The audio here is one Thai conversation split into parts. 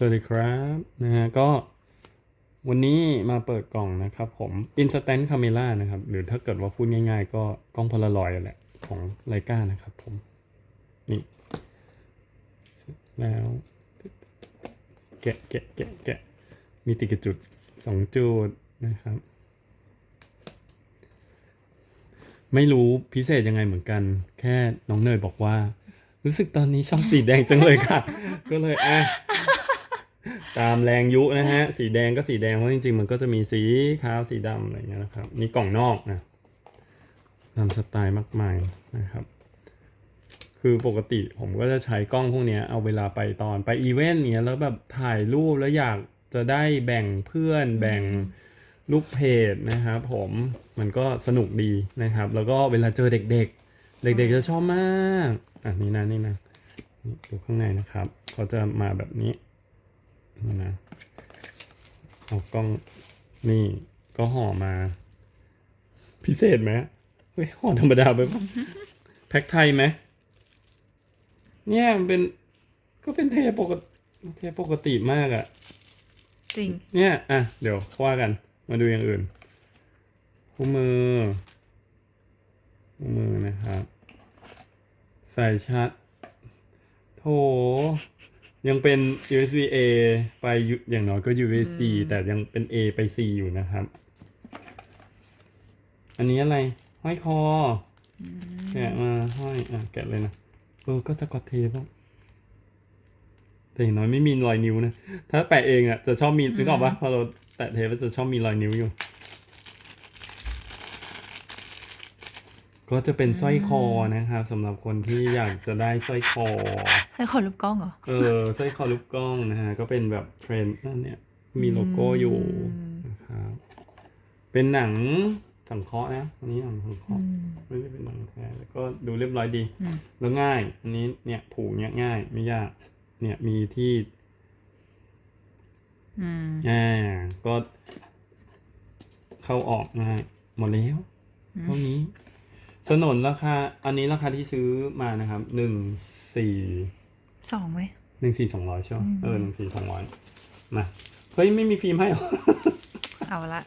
สวัสดีครับนะฮะก็วันนี้มาเปิดกล่องนะครับผม Instant Camera นะครับ หรือถ้าเกิดว่าพูดง่ายๆ ก็กล้องพลารอยแหละของไลกานะครับผม นี่ แล้ว แกะแกะแกะแกะมีติดกจุดสองจุดนะครับ ไม่รู้พิเศษยังไงเหมือนกัน แค่น้องเนยบอกว่า รู้สึกตอนนี้ชอบสีแดงจังเลยค่ะ ก็เลยอะ ตามแรงยุนะฮะ สีแดงก็สีแดงเพราะจริงๆ มันก็จะมีสีขาวสีดำอะไรอย่างเงี้ยนะครับ นี่กล่องนอกนะตามสไตล์มากมายนะครับ คือปกติผมก็จะใช้กล้องพวกเนี้ยเอาเวลาไปตอนไปอีเวนต์เนี้ยแล้วแบบถ่ายรูปแล้วอยากจะได้แบ่งเพื่อนแบ่งลูกเพจนะครับผมมันก็สนุกดีนะครับ แล้วก็เวลาเจอเด็ก ๆ เด็กๆจะชอบมาก อะนี่นะนี่นะนี่ดูข้างในนะครับ เขาจะมาแบบนี้ นี่นะเอากล้องนี่ก็ห่อมา พิเศษไหมเฮ้ยห่อธรรมดาไปปะแพ็คไทยไหมเนี่ยมันเป็น ก็เป็นเทปกติเทปกติมากอะ่ะ จริง เนี่ย อะ เดี๋ยวว่ากัน มาดูอย่างอื่นคู่มือคู่มือนะครับ ใส่ชาร์จโถ ยังเป็น USB A ไปอยู่อย่างน้อยก็ USB C แต่ยังเป็น A ไป C อยู่นะครับ อันนี้อะไร ห้อยคออแกะมาห้อยอะแกะเลยนะเออก็จะกดเทปอะแต่อย่างน้อยไม่มีรอยนิ้วนะ ถ้าแปะเองอะจะชอบมีนึกออกปะพอเราแตะเทปมันจะชอบมีรอยนิ้วอยู่ ก็จะเป็นสร้อยคอนะครับสำหรับคนที่อยากจะได้สร้อยคอให้ขอรูปกล้องเหรอเออสร้อยคอลูกกล้องนะฮะก็เป็นแบบเทรนด์นั่นเนี่ยมีโลโก้อยู่นะครับเป็นหนังสังเคราะห์นะอันนี้หนังสังเคราะห์ไม่ได้เป็นหนังแท้แล้วก็ดูเรียบร้อยดีอืมแล้วง่าย อันนี้เนี่ยผูกเนี่ยง่ายไม่ยาก เนี่ยมีที่อืมอ่าก็เข้าออกง่ายหมดแล้วเท่านี้ สนนราคา อันนี้ราคาที่ซื้อมานะครับหนึ่งสี่สองไหมหนึ่งสี่สองร้อยใช่ไหมเออหนึ่งสี่สองร้อยมาเฮ้ยไม่มีฟิล์มให้เหรอเอาละ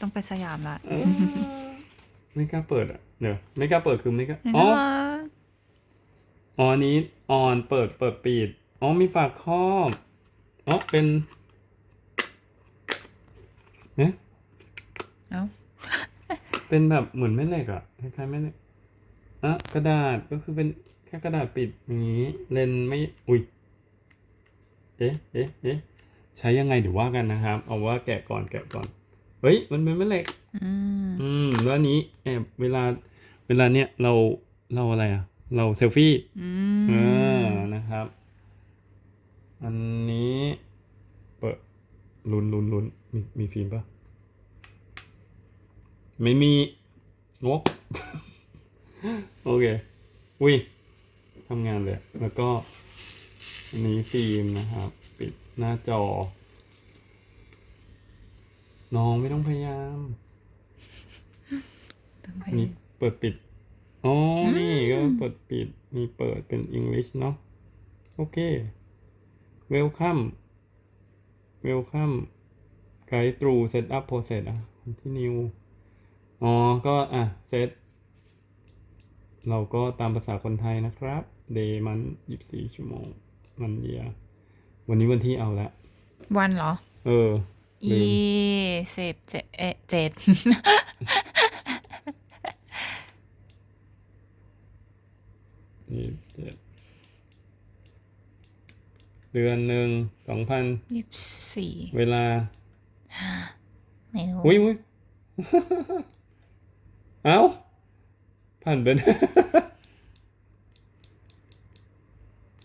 ต้องไปสยามละเออไม่กล้าเปิดอะเดี๋ยวไม่กล้าเปิดคือไม่กล้าไหนอ๋อน่ารักอ๋ออันนี้ออนเปิดเปิดปิดอ๋อมีฝากครอบอ๋อเป็นเนี่ยเอ้าเป็นแบบเหมือนแม่เหล็กอะคล้ายๆแม่เหล็ก อะกระดาษก็คือเป็นแค่กระดาษปิดอย่างนี้ เลนส์ไม่ อุ้ย เอ๊ะเอ๊ะเอ๊ะใช้ยังไงเดี๋ยวว่ากันนะครับ เอาว่าแกะก่อนแกะก่อน เฮ้ย มันเป็นแม่เหล็ก อืมอืมแล้วอันนี้แอบเวลาเวลาเนี้ยเราเราอะไรอะเราเซลฟี่อืเอมอนะครับ อันนี้เปิดลุนลุนลุนมีมีฟิล์มปะไม่มีงก โอเคอุ้ยทำงานเลยแล้วก็อันนี้ฟิล์มนะครับ ปิดหน้าจอ น้องไม่ต้องพยายามต้องไปอันนี้เปิดปิด อ๋อ นี่ก็เปิดปิดมีเปิดเป็น English เนาะ โอเค Welcome Welcome Guide through setup process อะ continue อ๋อ ก็อะ เซต เราก็ตามภาษาคนไทยนะครับ day มันยี่สี่ชั่วโมง มันเยียวันนี้วันที่เอาละ วันเหรอ เออลืยี่มสิบเจ็ดเอ๊ะเจ็ดยี่สิบเจ็ดเดือนหนึ่งสองพันยี่สิบสี่เวลา ไม่รู้ อุ้ยอุ้ยเอ้า ผ่านเป็น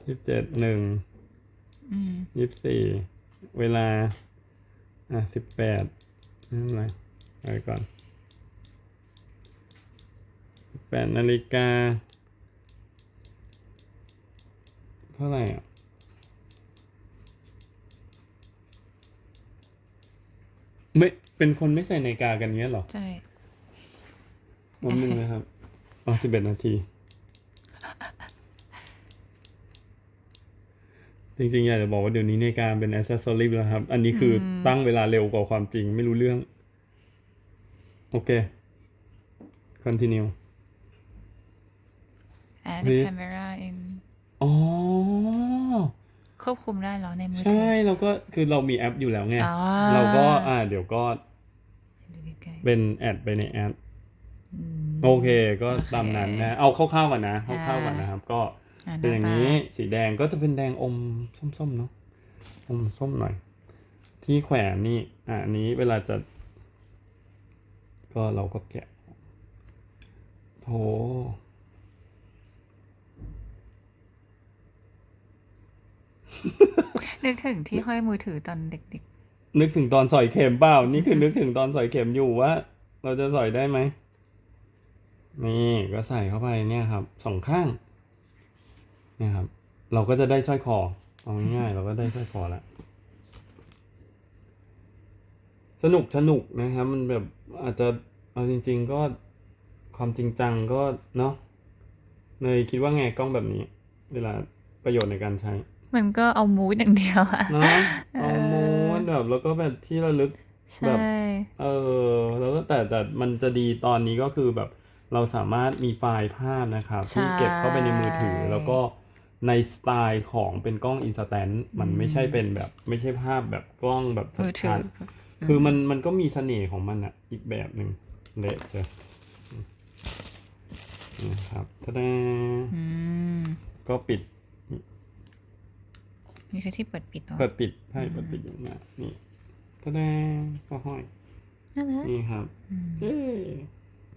ยี่สิบเจ็ดหนึ่งอืมยี่สิบสี่เวลา อะสิบแปดไม่เป็นไรไปก่อนสิบแปดนาฬิกา เท่าไหร่อะไม่เป็นคนไม่ใส่นาฬิกากันเงี้ยเหรอ ใช่วันหนึ่งนะครับ อ๋อสิบเอ็ดนาทีเจริงๆ อยากจะบอกว่าเดี๋ยวนี้ในการเป็น accessory แล้วครับ อันนี้คืออตั้งเวลาเร็วกว่าความจริงไม่รู้เรื่อง โอเค continue add นี่ camera in อ๋อ ควบคุมได้เหรอในมือถืใช่เราก็คือเรามีแอปอยู่แล้วไง อ๋อ เราก็อ่าเดี๋ยวก็ดูใกล้เป็นแอดไปในแอป ๆอืม โอเคก็โอเคตามนั้นนะ เอาคร่าวๆก่อนนะคอ่าร่าวๆก่อนนะครับ ก็อะเป็นอย่างหนี้ตสีแดงก็จะเป็นแดงอมส้มๆเนาะอมส้มหน่อย ที่แขวนนี่อะอันนี้เวลาจะ ก็เราก็แกะโหนึกถึงที่ห้อยมือถือตอนเด็กนึกถึงตอนสอยเข็มเปล่า นี่คือนึกถึงตอนสอยเข็มอยู่ว่า เราจะสอยได้ไหม นี่ก็ใส่เข้าไปเนี่ยครับสองข้างเนี่ยครับ เราก็จะได้สร้อยคอเอาง่ายๆเราก็ได้สร้อยคอแล้วสนุกสนุกนะครับ มันแบบอาจจะเอาจริง ๆ ก็ความจริงจังก็เนาะเนยคิดว่าไงกล้องแบบนี้ เวลาประโยชน์ในการใช้ๆมันก็เอามูดอย่างเดียวอะเนาะเอาม้วนแบบแล้วก็แบบที่ระลึกใช่แบบเออ แล้วก็แต่แต่มันจะดีตอนนี้ก็คือแบบ เราสามารถมีไฟล์ภาพนะครับที่เก็บเข้าไปในมือถือ แล้วก็ในสไตล์ของเป็นกล้องอินสแตนต์มันไม่ใช่เป็นแบบ ไม่ใช่ภาพแบบกล้องแบบมือถืชัอดๆคือมันมันก็มีเสน่ห์ของมันอะอีกแบบหนึ่งเละเจ้ะนะครับทะดาอืมก็ปิด นี่คือที่เปิดปิดตัวเปิดปิดใช่เปิดปิดอยู่นะนี่ทะดาก็ห้อยน่ารักนี่ครับอืมเย้